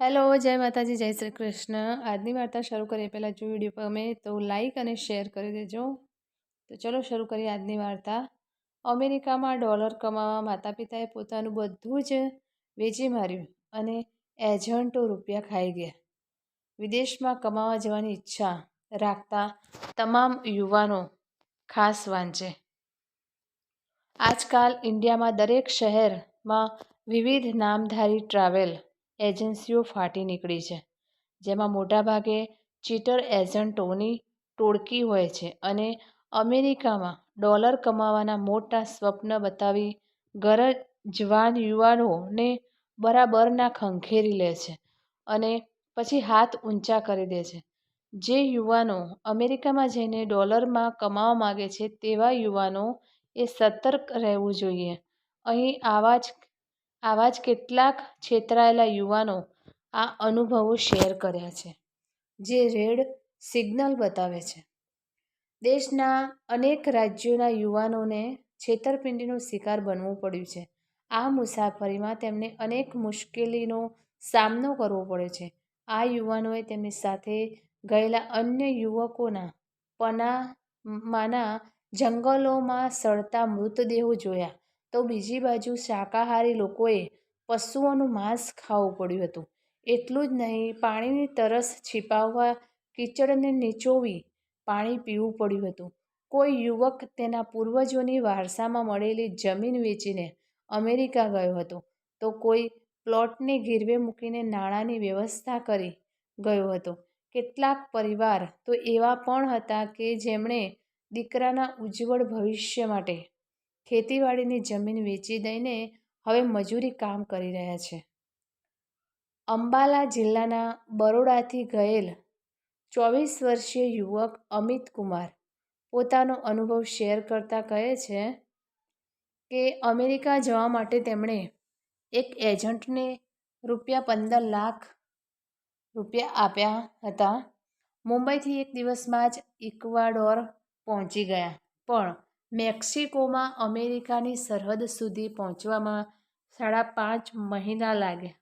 Hello, જય માતાજી, જય શ્રી કૃષ્ણ. આજની વાર્તા શરૂ કરીએ પહેલાં જો વીડિયો ગમે તો લાઈક અને શેર કરી દેજો. તો ચલો શરૂ કરીએ આજની વાર્તા. અમેરિકામાં ડોલર કમાવા માતા પિતાએ પોતાનું બધું જ વેચી માર્યું અને એજન્ટો રૂપિયા ખાઈ ગયા. વિદેશમાં કમાવા જવાની ઈચ્છા રાખતા તમામ યુવાનો ખાસ વાંચે. આજકાલ ઇન્ડિયામાં દરેક શહેરમાં વિવિધ નામધારી ટ્રાવેલ એજન્સીઓ ફાટી નીકળી છે, જેમાં મોટાભાગે ચીટર એજન્ટોની ટોળકી હોય છે અને અમેરિકામાં ડોલર કમાવાના મોટા સ્વપ્ન બતાવી ગરજ જવાન યુવાનોને બરાબરના ખંખેરી લે છે અને પછી હાથ ઊંચા કરી દે છે. જે યુવાનો અમેરિકામાં જઈને ડોલરમાં કમાવા માગે છે તેવા યુવાનો એ સતર્ક રહેવું જોઈએ. અહીં આવા જ આવા જ કેટલાક છેતરાયેલા યુવાનો આ અનુભવો શેર કર્યા છે, જે રેડ સિગ્નલ બતાવે છે. દેશના અનેક રાજ્યોના યુવાનોને છેતરપિંડીનો શિકાર બનવું પડ્યું છે. આ મુસાફરીમાં તેમને અનેક મુશ્કેલીનો સામનો કરવો પડે છે. આ યુવાનોએ તેમની સાથે ગયેલા અન્ય યુવકોના પનામાના જંગલોમાં સડતા મૃતદેહો જોયા. તો બીજી બાજુ શાકાહારી લોકોએ પશુઓનું માંસ ખાવું પડ્યું હતું. એટલું જ નહીં, પાણીની તરસ છીપાવવા કીચડને નીચોવી પાણી પીવું પડ્યું હતું. કોઈ યુવક તેના પૂર્વજોની વારસામાં મળેલી જમીન વેચીને અમેરિકા ગયો હતો. તો કોઈ પ્લોટને ગીરવે મૂકીને નાણાંની વ્યવસ્થા કરી ગયો હતો. કેટલાક પરિવાર તો એવા પણ હતા કે જેમણે દીકરાના ઉજ્જવળ ભવિષ્ય માટે ખેતીવાડીની જમીન વેચી દઈને હવે મજૂરી કામ કરી રહ્યા છે. અંબાલા જિલ્લાના બરોડાથી ગયેલ ચોવીસ વર્ષીય યુવક અમિત કુમાર પોતાનો અનુભવ શેર કરતા કહે છે કે, અમેરિકા જવા માટે તેમણે એક એજન્ટને રૂપિયા પંદર લાખ રૂપિયા આપ્યા હતા. મુંબઈથી એક દિવસમાં જ ઇક્વાડોર પહોંચી ગયા. પણ મેક્સિકોમાં અમેરિકાની સરહદ સુધી પહોંચવામાં સાડા પાંચ મહિના લાગ્યા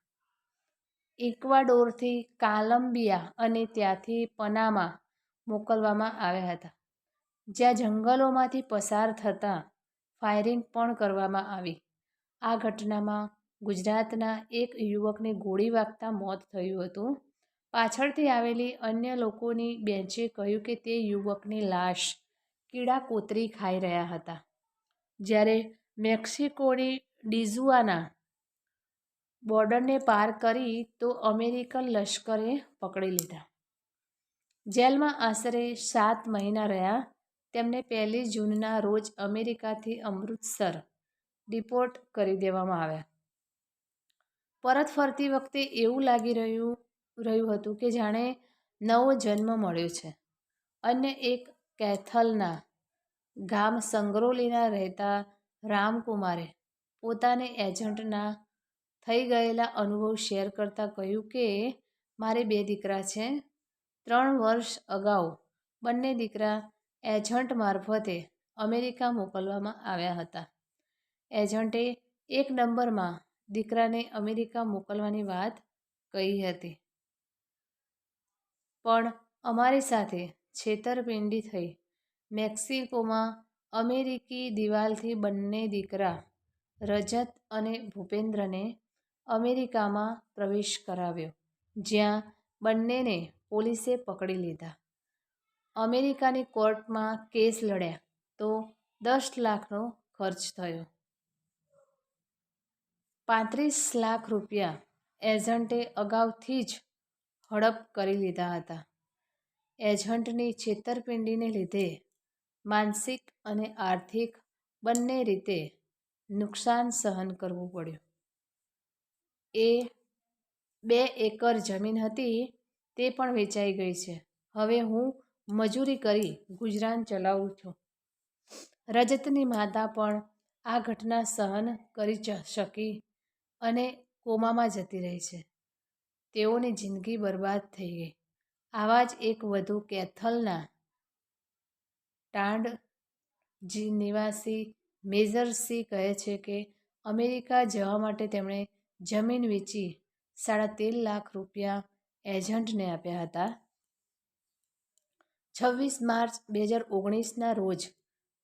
ઇક્વાડોરથી કોલંબિયા અને ત્યાંથી પનામા મોકલવામાં આવ્યા હતા, જ્યાં જંગલોમાંથી પસાર થતાં ફાયરિંગ પણ કરવામાં આવી. આ ઘટનામાં ગુજરાતના એક યુવકને ગોળી વાગતા મોત થયું હતું. પાછળથી આવેલી અન્ય લોકોની બેન્ચે કહ્યું કે તે યુવકની લાશ કીડા કોતરી ખાઈ રહ્યા હતા. જ્યારે મેક્સિકોની ડિઝુઆના બોર્ડરને પાર કરી તો અમેરિકન લશ્કરે પકડી લીધા. જેલમાં આશરે સાત મહિના રહ્યા, તેમને પહેલી જૂનના રોજ અમેરિકાથી અમૃતસર ડિપોર્ટ કરી દેવામાં આવ્યા. પરત ફરતી વખતે એવું લાગી રહ્યું રહ્યું હતું કે જાણે નવો જન્મ મળ્યો છે. અન્ય એક કૈથલના ગામ સંગરોલીના રહેતા રામકુમારે પોતાને એજન્ટના થઈ ગયેલા અનુભવ શેર કરતાં કહ્યું કે, મારે બે દીકરા છે. ત્રણ વર્ષ અગાઉ બંને દીકરા એજન્ટ મારફતે અમેરિકા મોકલવામાં આવ્યા હતા. એજન્ટે એક નંબરમાં દીકરાને અમેરિકા મોકલવાની વાત કહી હતી. પણ અમારી સાથે છેતરપિંડી થઈ. મેક્સિકોમાં અમેરિકી દિવાલથી બંને દીકરા, રજત અને ભૂપેન્દ્રને અમેરિકામાં પ્રવેશ કરાવ્યો, જ્યાં બંનેને પોલીસે પકડી લીધા. અમેરિકાની કોર્ટમાં કેસ લડ્યા તો દસ લાખનો ખર્ચ થયો. પાંત્રીસ લાખ રૂપિયા એજન્ટે અગાઉથી જ હડપ કરી લીધા હતા. એજન્ટની છેતરપિંડીને લીધે માનસિક અને આર્થિક બંને રીતે નુકસાન સહન કરવું પડ્યું. એ બે એકર જમીન હતી તે પણ વેચાઈ ગઈ છે. હવે હું મજૂરી કરી ગુજરાન ચલાવું છું. રજતની માતા પણ આ ઘટના સહન કરી શકી અને કોમામાં જતી રહી છે. તેઓની જિંદગી બરબાદ થઈ ગઈ. આવા જ એક વધુ કેથલના ટાંડ જી નિવાસી મેજર સી કહે છે કે, અમેરિકા જવા માટે તેમણે જમીન વેચી સાડા તેર લાખ રૂપિયા એજન્ટને આપ્યા હતા. છવ્વીસ માર્ચ બે હજાર ઓગણીસના રોજ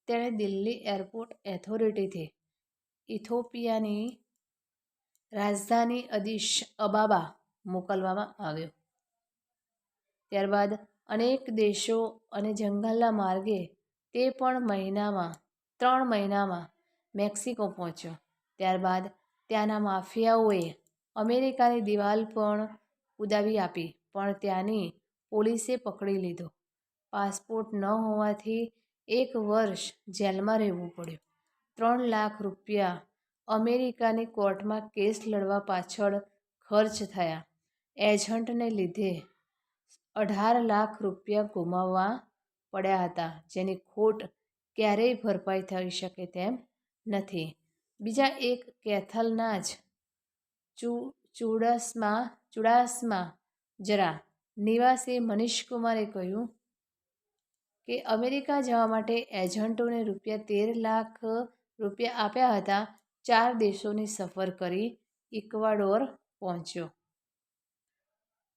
તેણે દિલ્હી એરપોર્ટ એથોરિટીથી ઇથોપિયાની રાજધાની અદિશ અબાબા મોકલવામાં આવ્યો. ત્યારબાદ અનેક દેશો અને જંગલના માર્ગે તે પણ મહિનામાં, ત્રણ મહિનામાં મેક્સિકો પહોંચ્યો. ત્યારબાદ ત્યાંના માફિયાઓએ અમેરિકાની દિવાલ પણ ઉદાવી આપી, પણ ત્યાંની પોલીસે પકડી લીધો. પાસપોર્ટ ન હોવાથી એક વર્ષ જેલમાં રહેવું પડ્યું. ત્રણ લાખ રૂપિયા અમેરિકાની કોર્ટમાં કેસ લડવા પાછળ ખર્ચ થયા. એજન્ટને લીધે અઢાર લાખ રૂપિયા ગુમાવવા પડ્યા હતા, જેની ખોટ ક્યારેય ભરપાઈ થઈ શકે તેમ નથી. બીજા એક કેથલના જ ચુ, ચુડાસમા ચુડાસમા જરા નિવાસી મનીષકુમારે કહ્યું કે, અમેરિકા જવા માટે એજન્ટોને રૂપિયા તેર લાખ રૂપિયા આપ્યા હતા. ચાર દેશોની સફર કરી ઇક્વાડોર પહોંચ્યો.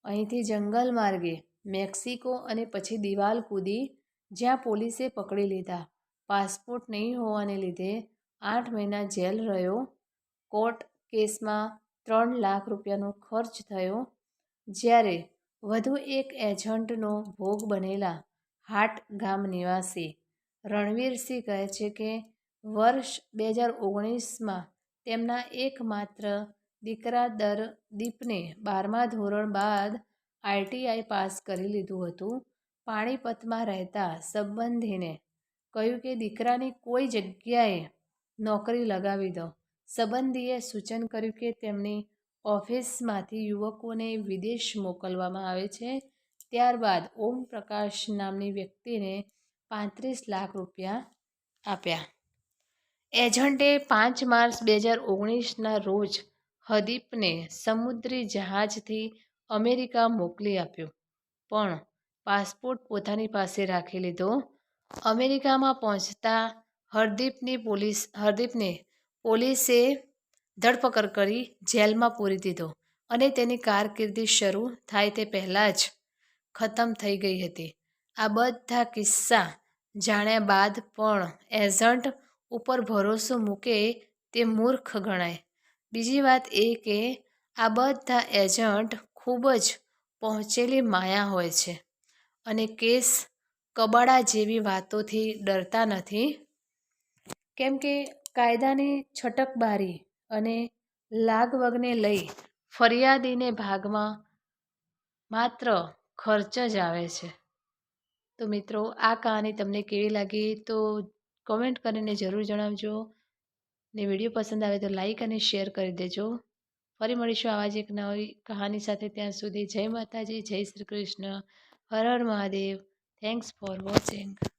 અહીંથી જંગલ માર્ગે, મેક્સિકો અને પછી દિવાલ કૂદી, જ્યાં પોલીસે પકડી લીધા. પાસપોર્ટ નહીં હોવાને લીધે આઠ મહિના જેલ રહ્યો. કોર્ટ કેસમાં ત્રણ લાખ રૂપિયાનો ખર્ચ થયો. જ્યારે વધુ એક એજન્ટનો ભોગ બનેલા હાટ ગામ નિવાસી રણવીરસિંહ કહે છે કે, વર્ષ બે હજાર ઓગણીસમાં તેમના એકમાત્ર દીકરા દરદીપને બારમા ધોરણ બાદ આઈટીઆઈ પાસ કરી લીધું હતું. પાણીપતમાં રહેતા સંબંધીને કહ્યું કે, દીકરાની કોઈ જગ્યાએ નોકરી લગાવી દો. સંબંધીએ સૂચન કર્યું કે, તેમની ઓફિસમાંથી યુવકોને વિદેશ મોકલવામાં આવે છે. ત્યારબાદ ઓમ પ્રકાશ નામની વ્યક્તિને પાંત્રીસ લાખ રૂપિયા આપ્યા. એજન્ટે પાંચ માર્ચ બે હજાર ઓગણીસના રોજ હદીપને સમુદ્રી જહાજથી અમેરિકા મોકલી આપ્યો. પણ પાસપોર્ટ પોતાની પાસે રાખી લીધો. અમેરિકામાં પહોંચતા હરદીપની પોલીસ, હરદીપને પોલીસે ધરપકડ કરી જેલમાં પૂરી દીધો અને તેની કારકિર્દી શરૂ થાય તે પહેલાં જ ખતમ થઈ ગઈ હતી. આ બધા કિસ્સા જાણ્યા બાદ પણ એજન્ટ ઉપર ભરોસો મૂકે તે મૂર્ખ ગણાય. બીજી વાત એ કે આ બધા એજન્ટ ખૂબ જ પહોંચેલી માયા હોય છે અને કેસ કબાડા જેવી વાતોથી ડરતા નથી. કેમ કે કાયદાની છટકબારી અને લાગવગને લઈ ફરિયાદીને ભાગમાં માત્ર ખર્ચ જ આવે છે. તો મિત્રો, આ કહાની તમને કેવી લાગી તો કોમેન્ટ કરીને જરૂર જણાવજો. ને વીડિયો પસંદ આવે તો લાઈક અને શેર કરી દેજો. ફરી મળીશું આવા જ એક નવી કહાની સાથે ત્યાં સુધી Jai Mataji, Jai Shri Krishna, Har Har Mahadev. Thanks for watching